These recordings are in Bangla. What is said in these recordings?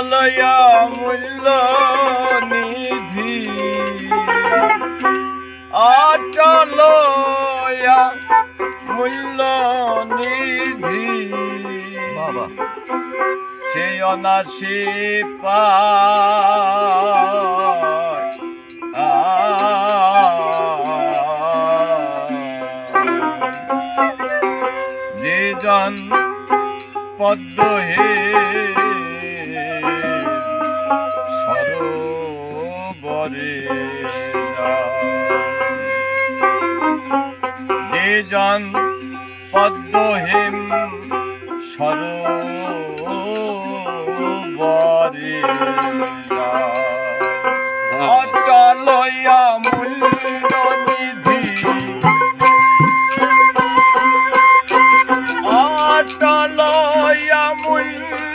অটলয়া মূল্য নিধি। অটলয়া মূল্য নিধি। বাবা। সে অনাসি পায়। যে জন পদ্ম হে সরোবরে যে জন পদ্ম সরোবরে অটলয়া মূল্য নিধি অটলয়া মূল্য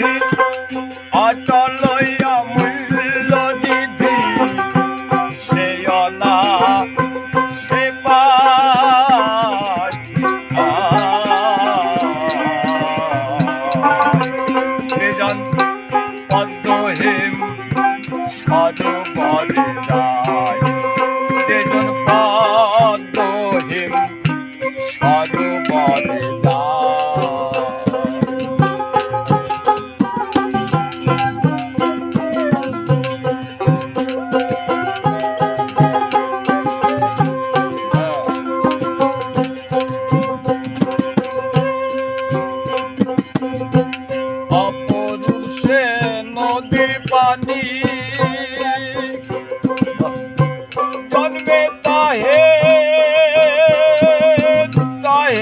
নিধি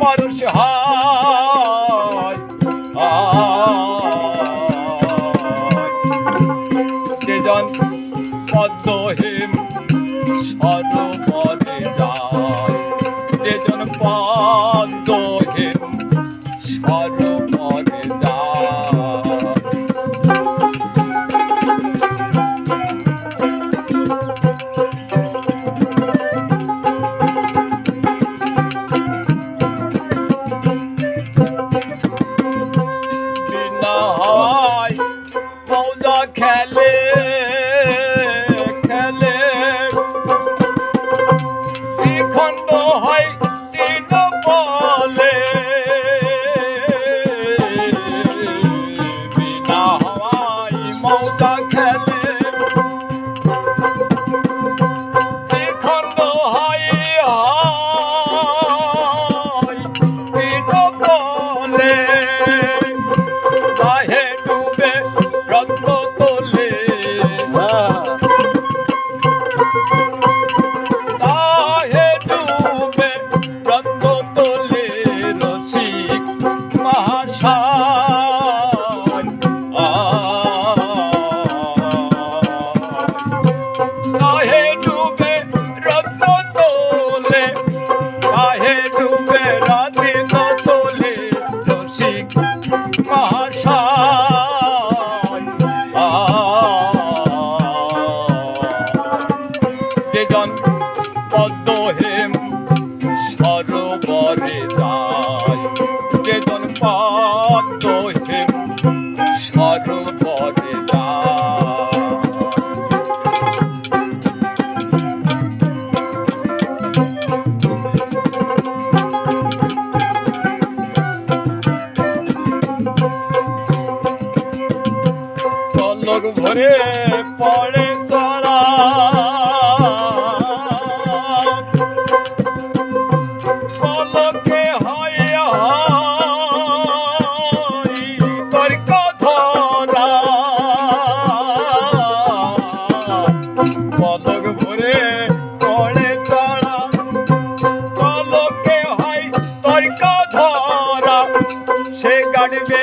পরশ হায়। সেজন পদ্ম সরোবরে যায় যেজন পদ্ম দ্বিখণ্ড হয় হেম সরোবরে যায় যেজন পদ্ম হেম সরোবরে যায় ভরে পড়ে তোর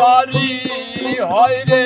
কান্দারি হয় রে।